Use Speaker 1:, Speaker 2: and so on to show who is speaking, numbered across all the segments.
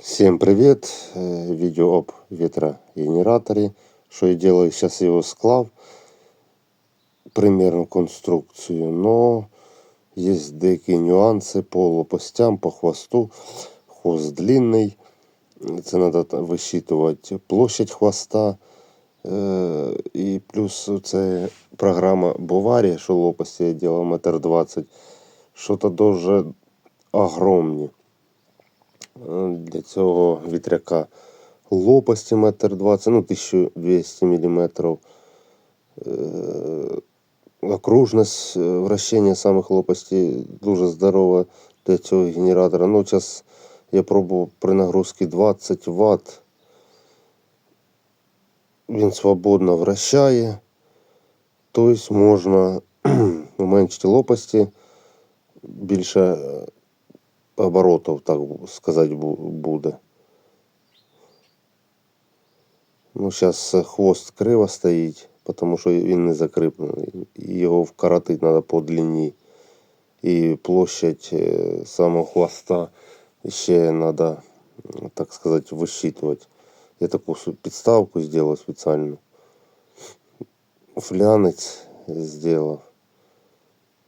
Speaker 1: Всем привет! Э, Видео об ветрогенераторе. Что я делаю, сейчас его склав. Примерно конструкцію. Но есть деякі нюанси по лопастям, по хвосту. Хвост длинний. Це треба висчитувати площадь хвоста. І плюс це програма Боварія, що лопасті я делав метр двадцять. Що-то дуже огромні. Е, Для цього вітряка лопасті метр двадцять, ну 1200 мм. Окружність е, вращення самих лопастей дуже здорова для цього генератора. Ну, зараз я пробував при нагрузці 20 Вт. Він свободно вращає. Тобто можна уменшити лопасті більше е, оборотів, так сказати, бу- буде. Ну, зараз хвост криво стоїть, тому що він не закріплений. І Його вкоротити треба по длині. І площадь е, самого хвоста ще треба, так сказати, висчитувати. Я таку су- підставку зробив спеціально. Флянець зробив.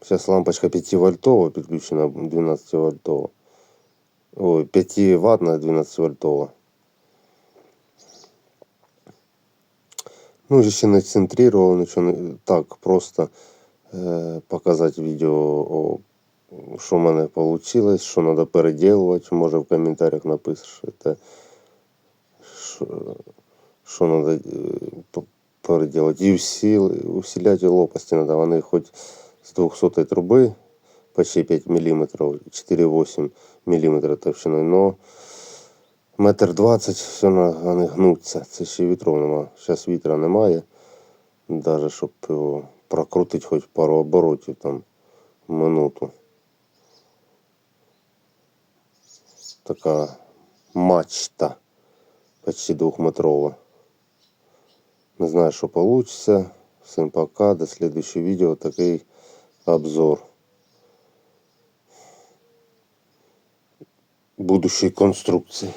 Speaker 1: Сейчас лампочка 5 вольтова підключена 12 вольтова. Ой, 5 ваттна 12 вольтова. Ну, ще не центрировал, нічого не так, просто е, показати відео, що в мене вийшло, що треба переділувати. Може в коментарях напишеш, що, що треба переділати. І усіл, усиляти лопасті треба, вони хоч з 200 труби, почти 5 мм, 4,8 мм товщиною, но метр двадцять все вони гнуться. Це ще й вітров нема. Зараз вітра немає. Даже щоб його прокрутити хоч пару оборотів там в минуту. Така мачта почти двухметрова. Не знаю, що получится. Всем пока. До следующего видео. Такий обзор. Будущей конструкции.